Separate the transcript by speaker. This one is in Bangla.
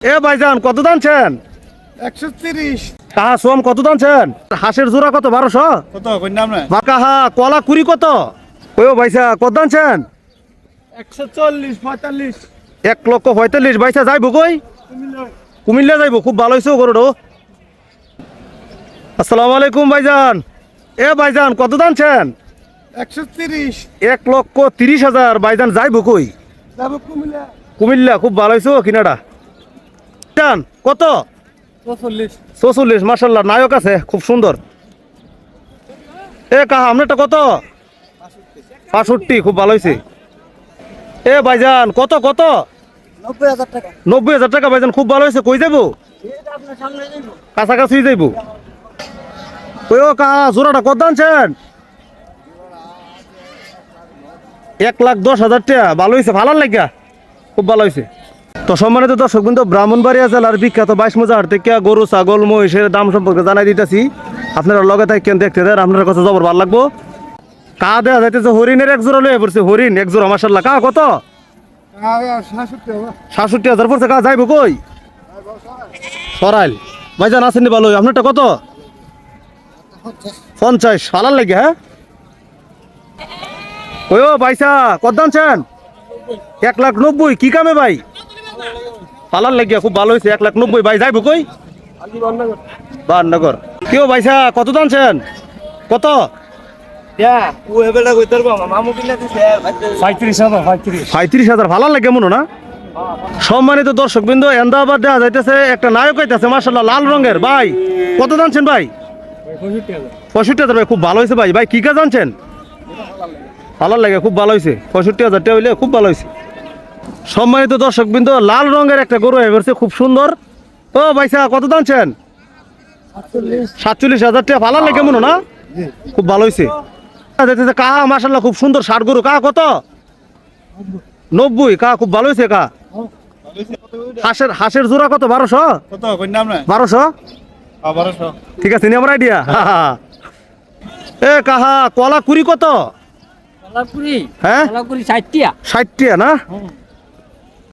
Speaker 1: এ ভাইজান কত দানছেন?
Speaker 2: একশো তিরিশ।
Speaker 1: কাহা সোম কত দানছেন? হাঁসের জোড়া কত বারোশো?
Speaker 2: কত আমরা
Speaker 1: কাহা কলা কুড়ি কত? ওই ভাইসা কত দানছেন?
Speaker 2: একশো চল্লিশ পঁয়তাল্লিশ।
Speaker 1: এক লক্ষ পঁয়তাল্লিশ। বাইসা যাইব কই? কুমিল্লা। যাইব খুব ভালো হয়েছে গরুটো। আসসালামু আলাইকুম ভাইজান। এ ভাইজান কত দানছেন?
Speaker 2: একশো তিরিশ।
Speaker 1: এক লক্ষ তিরিশ হাজার। ভাইজান যাইব কই?
Speaker 2: যাব কুমিল্লা।
Speaker 1: কুমিল্লা খুব ভালো হয়েছে কিনাটা টান কত? চৌচল্লিশ। মার্শাল্লাহ নায়ক আছে খুব সুন্দর। এ কাহা আপনারটা কত? পাঁষট্টি খুব ভালো হয়েছে এ ভাইজান কত কত?
Speaker 2: নব্বই হাজার টাকা।
Speaker 1: ভাইজান খুব ভালো হয়েছে কই যাব কাছাকাছি যাইব। ওই ও কাহা জোড়াটা কত আনছেন? এক লাখ দশ হাজার টাকা। ভালো হয়েছে ভালো লাগিয়া খুব ভালো হয়েছে তো সম্মানিত দর্শক কিন্তু ব্রাহ্মণবাড়িয়া জেলার বিখ্যাত বাইশ মজার থেকে গরু, ছাগল, মহিষের দাম সম্পর্কে জানাই দিতেছি। আপনারা লগে থাকেন, দেখতে দেন আপনার কাছে জবর ভালো লাগবো। কা দেওয়া যাইতেছে, হরিণের এক জোড়া লয়ে পড়ছে, হরিণ, এক জোড়া মাসাল্লাহ কা কত?
Speaker 2: সাতষট্টি
Speaker 1: হাজার পড়ছে, কা যাইব কই? সরাইল। ভাইজান আসেনি ভালো আপনারটা কত? পঞ্চাশ। ফালার লাগে হ্যাঁ? ওই ভাইসা কত দানছেন এক লাখ নব্বই। কি কামে ভাই? ফালার লাগিয়া খুব ভালো হয়েছে এক লাখ নব্বই। ভাই যাইব কই? বাহান্নগর কেউ ভাইসা কত দানছেন কত?
Speaker 2: পঁয়ত্রিশ হাজার
Speaker 1: ভালো লাগে মনে না? সম্মানিত দর্শক বিন্দু এন্দাবাদ দেওয়া যাইতেছে একটা নায়ক আইতেছে মার্শাল্লাহ লাল রঙের। ভাই কত জানছেন ভাই?
Speaker 2: পঁয়ষট্টি হাজার।
Speaker 1: ভাই খুব ভালো হয়েছে ভাই। ভাই কি কাজ জানছেন ভালো লাগে। খুব ভালো হয়েছে পঁয়ষট্টি হাজার টাকা হইলে খুব ভালো হয়েছে সম্মানিত দর্শক বিন্দু লাল রঙের একটা গরু এবারছে খুব সুন্দর। ও ভাইসা কত দানছেন সাতচল্লিশ। হাজার টাকা ভালো লাগে মনে না? খুব ভালো হয়েছে দেখতেছে কাহা মার্শাল্লাহ খুব সুন্দর ষাট গরু। কাহা কত? নব্বই। কাহা খুব ভালো হয়েছে কা হাঁসের হাঁসের জোড়া কত? বারোশো? বারোশো?
Speaker 2: বারোশো।
Speaker 1: ঠিক আছে নি আমার আইডিয়া এ কাহা কলা কুড়ি কত হ্যাঁ? ষাটটিয়া না?